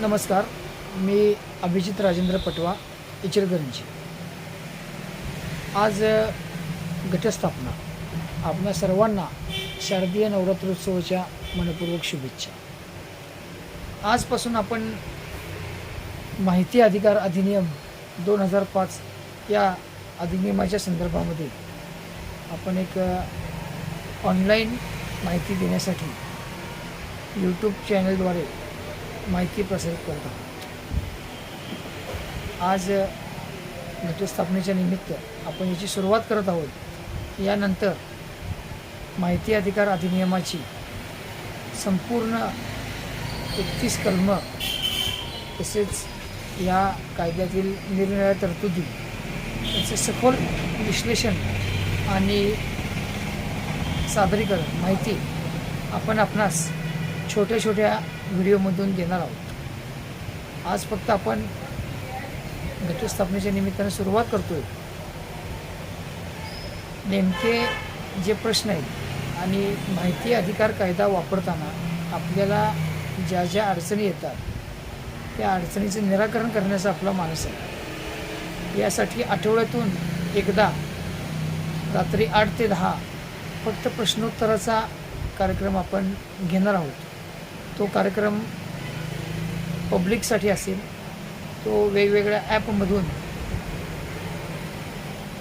नमस्कार मी अभिजित राजेंद्र पटवा इचलकरंजी. आज घटस्थापना. आपल्या सर्वांना शारदीय नवरात्रोत्सवाच्या मनपूर्वक शुभेच्छा. आजपासून आपण माहिती अधिकार अधिनियम दोन हजार पाच या अधिनियमाच्या संदर्भामध्ये आपण एक ऑनलाईन माहिती देण्यासाठी यूट्यूब चॅनलद्वारे माहिती प्रसारित करत. आहोत आज घटस्थापनेच्या निमित्त आपण याची सुरुवात करत आहोत. यानंतर माहिती अधिकार अधिनियमाची संपूर्ण एकतीस कलम तसेच या कायद्यातील निरनिराळ्या तरतुदी त्याचे सखोल विश्लेषण आणि सादरीकरण माहिती आपण आपणास छोट्या छोट्या व्हिडिओमधून देणार आहोत. आज फक्त आपण घटस्थापनेच्या निमित्ताने सुरुवात करतोय. नेमके जे प्रश्न आहेत आणि माहिती अधिकार कायदा वापरताना आपल्याला ज्या ज्या अडचणी येतात त्या अडचणीचं निराकरण करण्याचा आपला मानस आहे. यासाठी आठवड्यातून एकदा रात्री आठ ते दहा फक्त प्रश्नोत्तराचा कार्यक्रम आपण घेणार आहोत. तो कार्यक्रम पब्लिकसाठी असेल तो वेगवेगळ्या ॲपमधून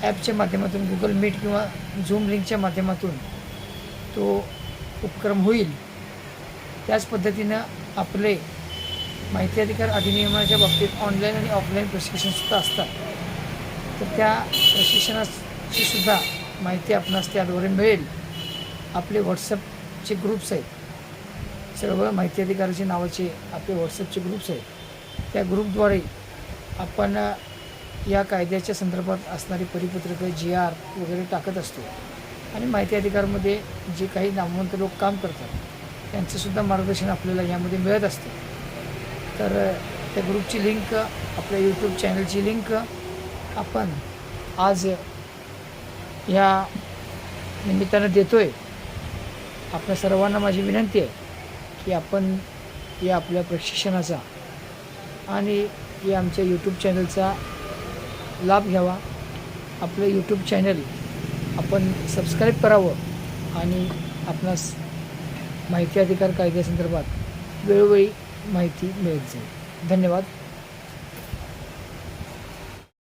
ॲपच्या माध्यमातून गुगल मीट किंवा झूम लिंकच्या माध्यमातून तो उपक्रम होईल. त्याच पद्धतीनं आपले माहिती अधिकार अधिनियमाच्या बाबतीत ऑनलाईन आणि ऑफलाईन प्रशिक्षणसुद्धा असतात. तर त्या प्रशिक्षणाची सुद्धा माहिती आपणास त्याद्वारे मिळेल. आपले व्हॉट्सअपचे ग्रुप्स आहेत. सर्व माहिती अधिकाराचे नावाचे आपले व्हॉट्सअपचे ग्रुप्स आहेत. त्या ग्रुपद्वारे आपण या कायद्याच्या संदर्भात असणारी परिपत्रकं जी आर वगैरे टाकत असतो. आणि माहिती अधिकारमध्ये जे काही नामवंत लोक काम करतात त्यांचंसुद्धा मार्गदर्शन आपल्याला यामध्ये मिळत असतं. तर त्या ग्रुपची लिंक आपल्या यूट्यूब चॅनलची लिंक आपण आज या निमित्तानं देतो आहे आपल्या सर्वांना माझी विनंती आहे. की आपण या आपल्या प्रशिक्षणाचा आणि या आमच्या यूट्यूब चॅनलचा लाभ घ्यावा. आपलं यूट्यूब चॅनल आपण सबस्क्राईब करावं आणि आपणास माहिती अधिकार कायद्यासंदर्भात वेळोवेळी माहिती मिळत जाईल. धन्यवाद.